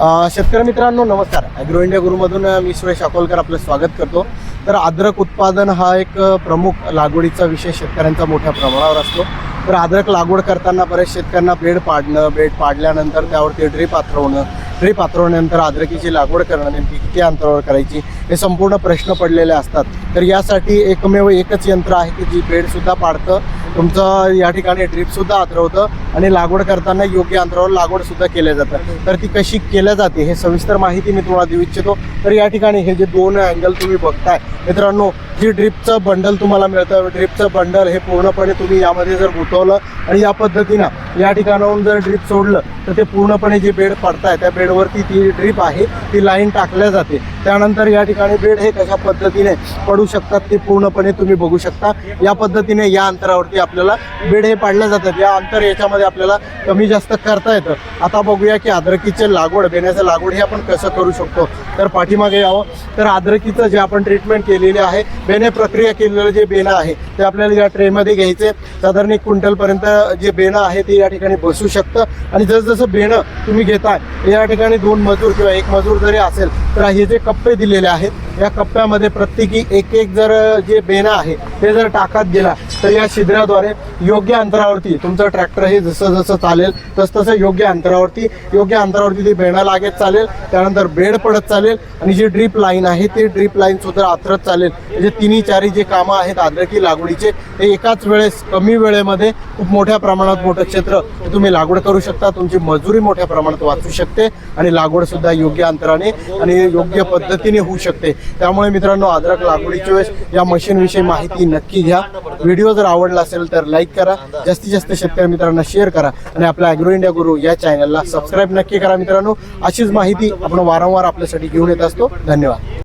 शेतकरी मित्रांनो नमस्कार. ॲग्रो इंडिया गुरुमधून मी सुरेश अकोलकर आपलं स्वागत करतो. तर अद्रक उत्पादन हा एक प्रमुख लागवडीचा विषय शेतकऱ्यांचा मोठ्या प्रमाणावर असतो. तर अद्रक लागवड करताना बरेच शेतकऱ्यांना बेड पाडणं बेड पाडल्यानंतर त्यावरती ड्रीप पाथरवणं ड्रीप पाथरवल्यानंतर अद्रकीची लागवड करणं नेमकी किती अंतरावर करायची हे संपूर्ण प्रश्न पडलेले असतात. तर यासाठी एकमेव एकच यंत्र आहे की जी बेडसुद्धा पाडतं. तुमचं या ठिकाणी ड्रीपसुद्धा आतरवतं आणि लागवड करताना योग्य अंतरावर लागवडसुद्धा केल्या जातं तर ती कशी केल्या जाते हे सविस्तर माहिती मी तुम्हाला देऊ इच्छितो. तर या ठिकाणी हे जे दोन अँगल तुम्ही बघताय मित्रांनो जी ड्रिपचं बंडल तुम्हाला मिळतं ड्रिपचं बंडल हे पूर्णपणे तुम्ही यामध्ये जर गुंतवलं आणि या पद्धतीनं या ठिकाणाहून जर ड्रिप सोडलं तर ते पूर्णपणे जी बेड पडताय त्या बेडवरती ती ड्रिप आहे ती लाईन टाकल्या जाते. त्यानंतर या ठिकाणी बेड हे कशा पद्धतीने पडू शकतात ते पूर्णपणे तुम्ही बघू शकता. या पद्धतीने या अंतरावरती आपल्याला बेड हे पाडल्या जातात. या अंतर याच्यामध्ये आपल्याला कमी जास्त करता येतं. आता बघूया की अद्रकीचे लागवड बेण्याचं लागवड हे आपण कसं करू शकतो. तर पाठीमागे यावं. तर अद्रकीचं जे आपण ट्रीटमेंट केलेले आहे बेने प्रक्रिया केलेलं जे बेणं आहे ते आपल्याला या ट्रेमध्ये घ्यायचे साधारण एक क्विंटलपर्यंत जे बेणं आहे ते या ठिकाणी बसू शकतं. आणि जसं बेणं तुम्ही घेताय या ठिकाणी दोन मजूर किंवा एक मजूर जरी असेल तर हे जे कप्पे दिलेले आहेत या कप्प्यामध्ये प्रत्येकी एक एक जर जे बेणं आहे ते जर टाकत गेला तर या छिद्राद्वारे योग्य अंतरावरती तुमचं ट्रॅक्टर हे जसं जसं चालेल तसं तसं योग्य अंतरावरती योग्य अंतरावरती ती बेणं लागत चालेल त्यानंतर बेड पडत चालेल आणि जी ड्रीप लाईन आहे ते ड्रीप लाईन सुद्धा आथरत चालेल. म्हणजे तिन्ही चारी जे कामं आहेत आद्रकी लागवडीचे ते एकाच वेळेस कमी वेळेमध्ये खूप मोठ्या प्रमाणात मोठं क्षेत्र तुम्ही लागवड करू शकता तुमची मजुरी मोठ्या प्रमाणात वाचू शकते आणि लागवड सुद्धा योग्य अंतराने आणि योग्य पद्धतीने होऊ शकते. त्यामुळे मित्रांनो अद्रक लागवडीच्या वेळेस या मशीनविषयी माहिती नक्की घ्या. व्हिडिओ व्हिडिओ जर आवडला असेल तर लाईक करा जास्तीत जास्त शेतकरी मित्रांना शेअर करा आणि आपल्या अॅग्रो इंडिया गुरु या चॅनलला सबस्क्राईब नक्की करा मित्रांनो. अशीच माहिती आपण वारंवार आपल्यासाठी घेऊन येत असतो. धन्यवाद.